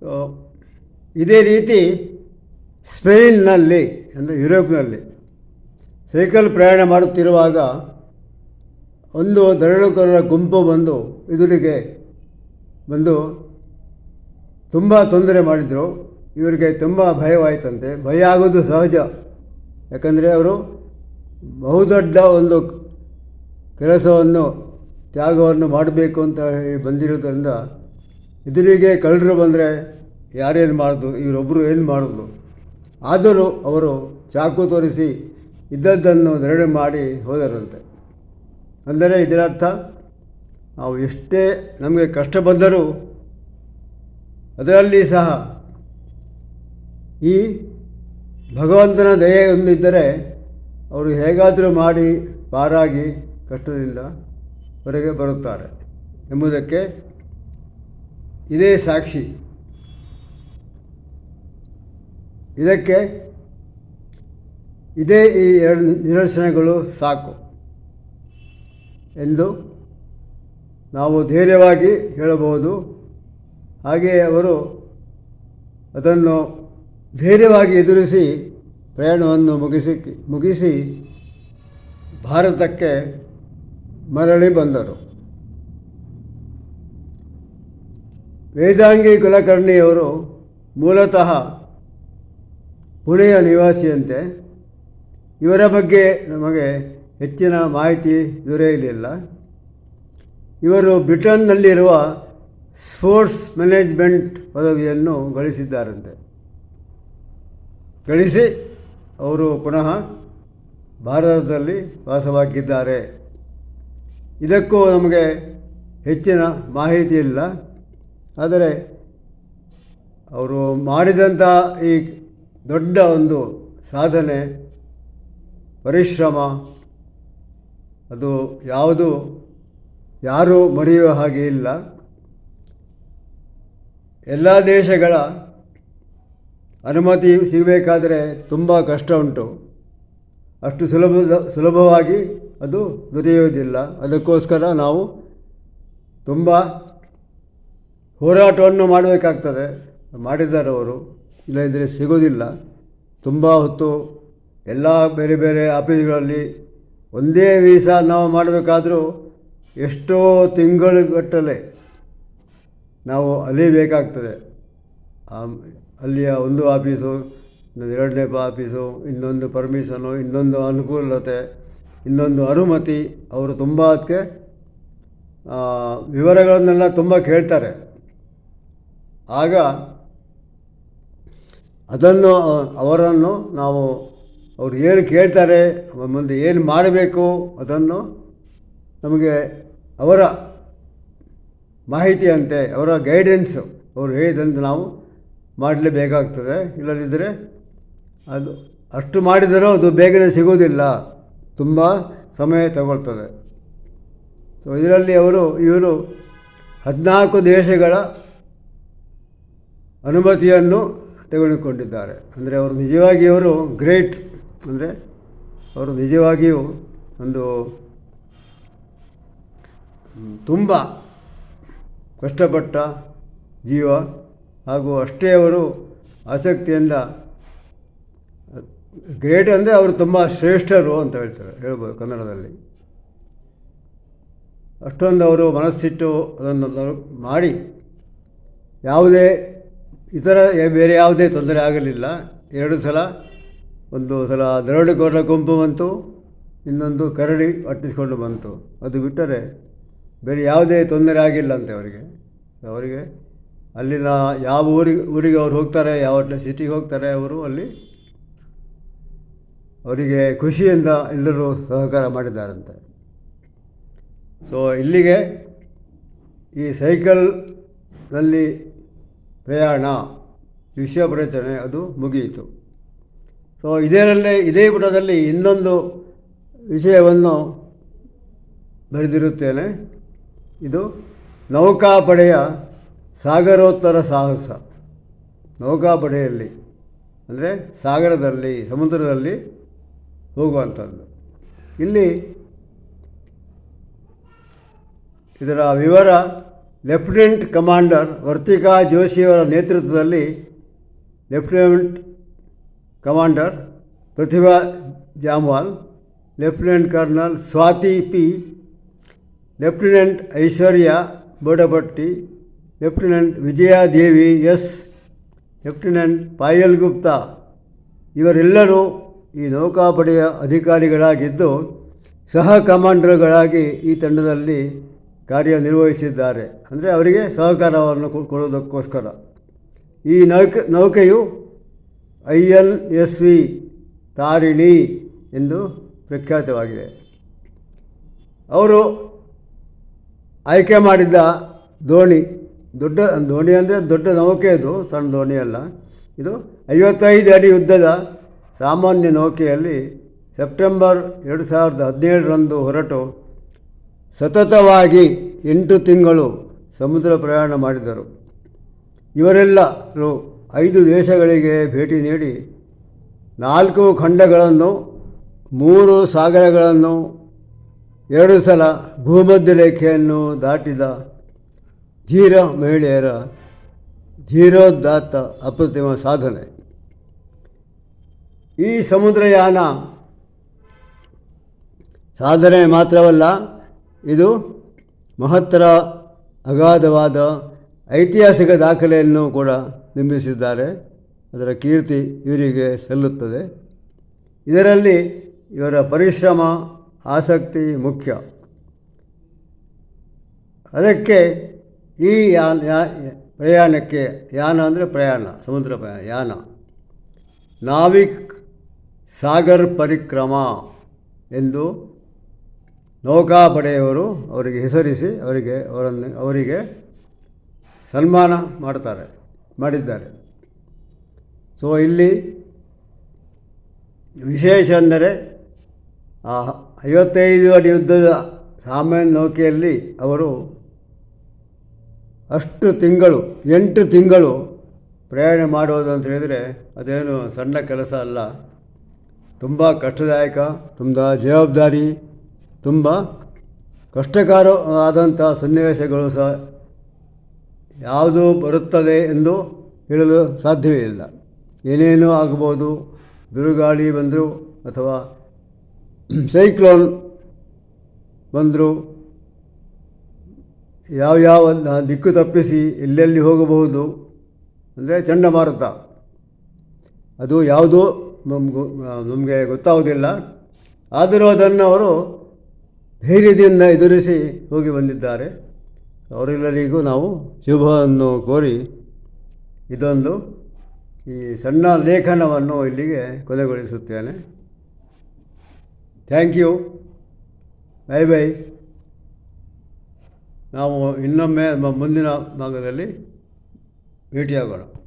So ಇದೇ ರೀತಿ ಸ್ಪೇನ್ನಲ್ಲಿ, ಅಂದರೆ ಯುರೋಪ್ನಲ್ಲಿ ಸೈಕಲ್ ಪ್ರಯಾಣ ಮಾಡುತ್ತಿರುವಾಗ ಒಂದು ದರಳುಕರರ ಗುಂಪು ಬಂದು ಎದುರಿಗೆ ಬಂದು ತುಂಬ ತೊಂದರೆ ಮಾಡಿದರು. ಇವರಿಗೆ ತುಂಬ ಭಯವಾಯಿತಂತೆ. ಭಯ ಆಗೋದು ಸಹಜ. ಯಾಕಂದರೆ ಅವರು ಬಹುದೊಡ್ಡ ಒಂದು ಕೆಲಸವನ್ನು, ತ್ಯಾಗವನ್ನು ಮಾಡಬೇಕು ಅಂತ ಬಂದಿರೋದ್ರಿಂದ ಎದುರಿಗೆ ಕಳ್ಳರು ಬಂದರೆ ಯಾರೇನು ಮಾಡೋದು? ಇವರೊಬ್ಬರು ಏನು ಮಾಡಿದ್ರು ಆದರೂ ಅವರು ಚಾಕು ತೋರಿಸಿ ಇದ್ದದ್ದನ್ನು ಧರಣೆ ಮಾಡಿ ಹೋದರಂತೆ. ಅಂದರೆ ಇದರರ್ಥ ನಾವು ಎಷ್ಟೇ ನಮಗೆ ಕಷ್ಟ ಬಂದರೂ ಅದರಲ್ಲಿ ಸಹ ಈ ಭಗವಂತನ ದಯೆ ಒಂದಿದ್ದರೆ ಅವರು ಹೇಗಾದರೂ ಮಾಡಿ ಪಾರಾಗಿ ಕಷ್ಟದಿಂದ ಹೊರಗೆ ಬರುತ್ತಾರೆ ಎಂಬುದಕ್ಕೆ ಇದೇ ಸಾಕ್ಷಿ. ಇದಕ್ಕೆ ಇದೇ ಈ ಎರಡು ನಿದರ್ಶನಗಳು ಸಾಕು ಎಂದು ನಾವು ಧೈರ್ಯವಾಗಿ ಹೇಳಬಹುದು. ಹಾಗೆಯೇ ಅವರು ಅದನ್ನು ಧೈರ್ಯವಾಗಿ ಎದುರಿಸಿ ಪ್ರಯಾಣವನ್ನು ಮುಗಿಸಿ ಮುಗಿಸಿ ಭಾರತಕ್ಕೆ ಮರಳಿ ಬಂದರು. ವೇದಾಂಗಿ ಕುಲಕರ್ಣಿಯವರು ಮೂಲತಃ ಪುಣೆಯ ನಿವಾಸಿಯಂತೆ. ಇವರ ಬಗ್ಗೆ ನಮಗೆ ಹೆಚ್ಚಿನ ಮಾಹಿತಿ ದೊರೆಯಲಿಲ್ಲ. ಇವರು ಬ್ರಿಟನ್ನಲ್ಲಿರುವ ಸ್ಪೋರ್ಟ್ಸ್ ಮ್ಯಾನೇಜ್ಮೆಂಟ್ ಪದವಿಯನ್ನು ಗಳಿಸಿದ್ದಾರಂತೆ. ಗಳಿಸಿ ಅವರು ಪುನಃ ಭಾರತದಲ್ಲಿ ವಾಸವಾಗಿದ್ದಾರೆ. ಇದಕ್ಕೂ ನಮಗೆ ಹೆಚ್ಚಿನ ಮಾಹಿತಿ ಇಲ್ಲ. ಆದರೆ ಅವರು ಮಾಡಿದಂಥ ಈ ದೊಡ್ಡ ಒಂದು ಸಾಧನೆ, ಪರಿಶ್ರಮ, ಅದು ಯಾವುದು ಯಾರೂ ಮರೆಯುವ ಹಾಗೆ ಇಲ್ಲ. ಎಲ್ಲ ದೇಶಗಳ ಅನುಮತಿ ಸಿಗಬೇಕಾದರೆ ತುಂಬ ಕಷ್ಟ ಉಂಟು. ಅಷ್ಟು ಸುಲಭದ ಸುಲಭವಾಗಿ ಅದು ದೊರೆಯುವುದಿಲ್ಲ ಅದಕ್ಕೋಸ್ಕರ ನಾವು ತುಂಬ ಹೋರಾಟವನ್ನು ಮಾಡಬೇಕಾಗ್ತದೆ. ಮಾಡಿದ್ದಾರೆ ಅವರು ಇಲ್ಲದಿದ್ದರೆ ಸಿಗೋದಿಲ್ಲ. ತುಂಬ ಹೊತ್ತು ಎಲ್ಲ ಬೇರೆ ಬೇರೆ ಆಫೀಸ್ಗಳಲ್ಲಿ ಒಂದೇ ವೀಸಾ ನಾವು ಮಾಡಬೇಕಾದರೂ ಎಷ್ಟೋ ತಿಂಗಳುಗಟ್ಟಲೆ ನಾವು ಅಲಿಬೇಕಾಗ್ತದೆ ಅಲ್ಲಿಯ ಒಂದು ಆಫೀಸು, ಇನ್ನೊಂದು ಎರಡನೇ ಆಫೀಸು, ಇನ್ನೊಂದು ಪರ್ಮಿಷನು, ಇನ್ನೊಂದು ಅನುಕೂಲತೆ, ಇನ್ನೊಂದು ಅನುಮತಿ, ಅವರು ತುಂಬ ಅದಕ್ಕೆ ವಿವರಗಳನ್ನೆಲ್ಲ ತುಂಬ ಕೇಳ್ತಾರೆ. ಆಗ ಅದನ್ನು, ಅವರನ್ನು ನಾವು ಅವರು ಏನು ಕೇಳ್ತಾರೆ ಮುಂದೆ ಏನು ಮಾಡಬೇಕು ಅದನ್ನು ನಮಗೆ ಅವರ ಮಾಹಿತಿಯಂತೆ, ಅವರ ಗೈಡೆನ್ಸು ಅವರು ಹೇಳಿದಂತೆ ನಾವು ಮಾಡಲೇಬೇಕಾಗ್ತದೆ. ಇಲ್ಲದಿದ್ದರೆ ಅದು ಅಷ್ಟು ಮಾಡಿದರೂ ಅದು ಬೇಗನೆ ಸಿಗೋದಿಲ್ಲ ತುಂಬ ಸಮಯ ತಗೊಳ್ತದೆ. ಸೊ ಇದರಲ್ಲಿ ಅವರು, ಇವರು ಹದಿನಾಲ್ಕು ದೇಶಗಳ ಅನುಮತಿಯನ್ನು ತೆಗೆದುಕೊಂಡಿದ್ದಾರೆ. ಅಂದರೆ ಅವರು ನಿಜವಾಗಿ ಅವರು ಗ್ರೇಟ್ ಅಂದರೆ ಅವರು ನಿಜವಾಗಿಯೂ ಒಂದು ತುಂಬ ಕಷ್ಟಪಟ್ಟ ಜೀವ ಹಾಗೂ ಅಷ್ಟೇ ಅವರು ಆಸಕ್ತಿಯಿಂದ ಗ್ರೇಟ್ ಅಂದರೆ ಅವರು ತುಂಬ ಶ್ರೇಷ್ಠರು ಅಂತ ಹೇಳ್ತಾರೆ, ಹೇಳ್ಬೋದು ಕನ್ನಡದಲ್ಲಿ. ಅಷ್ಟೊಂದು ಅವರು ಮನಸ್ಸಿಟ್ಟು ಅದನ್ನು ಮಾಡಿ ಯಾವುದೇ ಇತರ ಬೇರೆ ಯಾವುದೇ ತೊಂದರೆ ಆಗಲಿಲ್ಲ. ಎರಡು ಸಲ, ಒಂದು ಸಲ ದರೋಡೆಕೋರರ ಗುಂಪು ಬಂತು, ಇನ್ನೊಂದು ಕರಡಿ ಅಟ್ಟಿಸಿಕೊಂಡು ಬಂತು. ಅದು ಬಿಟ್ಟರೆ ಬೇರೆ ಯಾವುದೇ ತೊಂದರೆ ಆಗಿಲ್ಲ ಅಂತೆ ಅವರಿಗೆ. ಅವರಿಗೆ ಅಲ್ಲಿನ ಯಾವ ಊರಿಗೆ ಊರಿಗೆ ಅವ್ರು ಹೋಗ್ತಾರೆ, ಯಾವ ಸಿಟಿಗೆ ಹೋಗ್ತಾರೆ, ಅವರು ಅಲ್ಲಿ ಅವರಿಗೆ ಖುಷಿಯಿಂದ ಎಲ್ಲರೂ ಸಹಕಾರ ಮಾಡಿದ್ದಾರಂತೆ. ಸೊ ಇಲ್ಲಿಗೆ ಈ ಸೈಕಲ್ನಲ್ಲಿ ಪ್ರಯಾಣ ವಿಷಯ ಪ್ರಚನೆ ಅದು ಮುಗಿಯಿತು. ಸೊ ಇದರಲ್ಲೇ, ಇದೇ ಪುಟದಲ್ಲಿ ಇನ್ನೊಂದು ವಿಷಯವನ್ನು ಬರೆದಿರುತ್ತೇನೆ. ಇದು ನೌಕಾಪಡೆಯ ಸಾಗರೋತ್ತರ ಸಾಹಸ. ನೌಕಾಪಡೆಯಲ್ಲಿ, ಅಂದರೆ ಸಾಗರದಲ್ಲಿ, ಸಮುದ್ರದಲ್ಲಿ ಹೋಗುವಂಥದ್ದು. ಇಲ್ಲಿ ಇದರ ವಿವರ ಲೆಫ್ಟಿನೆಂಟ್ ಕಮಾಂಡರ್ ವರ್ತಿಕಾ ಜೋಶಿಯವರ ನೇತೃತ್ವದಲ್ಲಿ lieutenant commander Pratibha Jamwal, lieutenant colonel Swati P, lieutenant Aishwarya Bodapatti lieutenant Vijayadevi S, lieutenant Payal Gupta ಇವರೆಲ್ಲರೂ ಈ ನೌಕಾಪಡೆಯ ಅಧಿಕಾರಿಗಳಾಗಿದ್ದು ಸಹ ಕಮಾಂಡರ್ಗಳಾಗಿ ಈ ತಂಡದಲ್ಲಿ ಕಾರ್ಯನಿರ್ವಹಿಸಿದ್ದಾರೆ. ಅಂದರೆ ಅವರಿಗೆ ಸಹಕಾರವನ್ನು ಕೊ- ಕೊಡುವುದಕ್ಕೋಸ್ಕರ. ಈ ನೌಕೆ, ನೌಕೆಯು I N S V Tarini ಎಂದು ಪ್ರಖ್ಯಾತವಾಗಿದೆ. ಅವರು ಆಯ್ಕೆ ಮಾಡಿದ್ದ ದೋಣಿ, ದೊಡ್ಡ, ದೋಣಿ ಅಂದರೆ ದೊಡ್ಡ ನೌಕೆ ಅದು, ಸಣ್ಣ ದೋಣಿ ಅಲ್ಲ. ಇದು ಐವತ್ತೈದು ಅಡಿ ಉದ್ದದ ಸಾಮಾನ್ಯ ನೌಕೆಯಲ್ಲಿ ಸೆಪ್ಟೆಂಬರ್ ಎರಡು ಸಾವಿರದ ಹದಿನೇಳರಂದು ಹೊರಟು ಸತತವಾಗಿ ಎಂಟು ತಿಂಗಳು ಸಮುದ್ರ ಪ್ರಯಾಣ ಮಾಡಿದರು. ಇವರೆಲ್ಲರೂ ಐದು ದೇಶಗಳಿಗೆ ಭೇಟಿ ನೀಡಿ ನಾಲ್ಕು ಖಂಡಗಳನ್ನು, ಮೂರು ಸಾಗರಗಳನ್ನು, ಎರಡು ಸಲ ಭೂಮಧ್ಯ ರೇಖೆಯನ್ನು ದಾಟಿದ ಧೀರ ಮಹಿಳೆಯರ ಧೀರೋದಾತ್ತ ಅಪ್ರತಿಮ ಸಾಧನೆ. ಈ ಸಮುದ್ರಯಾನ ಸಾಧನೆ ಮಾತ್ರವಲ್ಲ ಇದು ಮಹತ್ತರ ಅಗಾಧವಾದ ಐತಿಹಾಸಿಕ ದಾಖಲೆಯನ್ನು ಕೂಡ ನಿರ್ಮಿಸಿದ್ದಾರೆ. ಅದರ ಕೀರ್ತಿ ಇವರಿಗೆ ಸಲ್ಲುತ್ತದೆ. ಇದರಲ್ಲಿ ಇವರ ಪರಿಶ್ರಮ, ಆಸಕ್ತಿ ಮುಖ್ಯ. ಅದಕ್ಕೆ ಈ ಯಾನ ಪ್ರಯಾಣಕ್ಕೆ ಯಾನ ಅಂದರೆ ಪ್ರಯಾಣ, ಸಮುದ್ರ ಪ್ರಯಾಣ, ಯಾನ. ನಾವಿಕ್ ಸಾಗರ್ ಪರಿಕ್ರಮ ಎಂದು ನೌಕಾಪಡೆಯವರು ಅವರಿಗೆ ಹೆಸರಿಸಿ ಅವರಿಗೆ ಅವರನ್ನು ಅವರಿಗೆ ಸನ್ಮಾನ ಮಾಡ್ತಾರೆ ಮಾಡಿದ್ದಾರೆ. ಸೊ ಇಲ್ಲಿ ವಿಶೇಷ ಅಂದರೆ ಆ ಐವತ್ತೈದು ಅಡಿ ಯುದ್ಧದ ಸಾಮಾನ್ಯ ನೌಕೆಯಲ್ಲಿ ಅವರು ಅಷ್ಟು ತಿಂಗಳು, ಎಂಟು ತಿಂಗಳು ಪ್ರಯಾಣ ಮಾಡುವುದು ಅಂತ ಹೇಳಿದರೆ ಅದೇನು ಸಣ್ಣ ಕೆಲಸ ಅಲ್ಲ. ತುಂಬ ಕಷ್ಟದಾಯಕ, ತುಂಬ ಜವಾಬ್ದಾರಿ ತುಂಬ ಕಷ್ಟಕರವಾದಂಥ ಸನ್ನಿವೇಶಗಳು ಸಹ ಯಾವುದು ಬರುತ್ತದೆ ಎಂದು ಹೇಳಲು ಸಾಧ್ಯವೇ ಇಲ್ಲ. ಏನೇನು ಆಗಬಹುದು, ಬಿರುಗಾಳಿ ಬಂದರೂ ಅಥವಾ ಸೈಕ್ಲೋನ್ ಬಂದರು ಯಾವ್ಯಾವ ದಿಕ್ಕು ತಪ್ಪಿಸಿ ಎಲ್ಲೆಲ್ಲಿ ಹೋಗಬಹುದು ಅಂದರೆ ಚಂಡಮಾರುತ. ಅದು ಯಾವುದೂ ನಮಗೂ, ನಮಗೆ ಗೊತ್ತಾಗೋದಿಲ್ಲ ಆದರೂ ಅದನ್ನು ಅವರು ಧೈರ್ಯದಿಂದ ಎದುರಿಸಿ ಹೋಗಿ ಬಂದಿದ್ದಾರೆ. ಅವರೆಲ್ಲರಿಗೂ ನಾವು ಶುಭವನ್ನು ಕೋರಿ ಇದೊಂದು ಈ ಸಣ್ಣ ಲೇಖನವನ್ನು ಇಲ್ಲಿಗೆ ಕೊನೆಗೊಳಿಸುತ್ತೇನೆ. Thank you. Bye bye. ನಾವು ಇನ್ನೊಮ್ಮೆ ಮುಂದಿನ ಭಾಗದಲ್ಲಿ ಭೇಟಿಯಾಗೋಣ.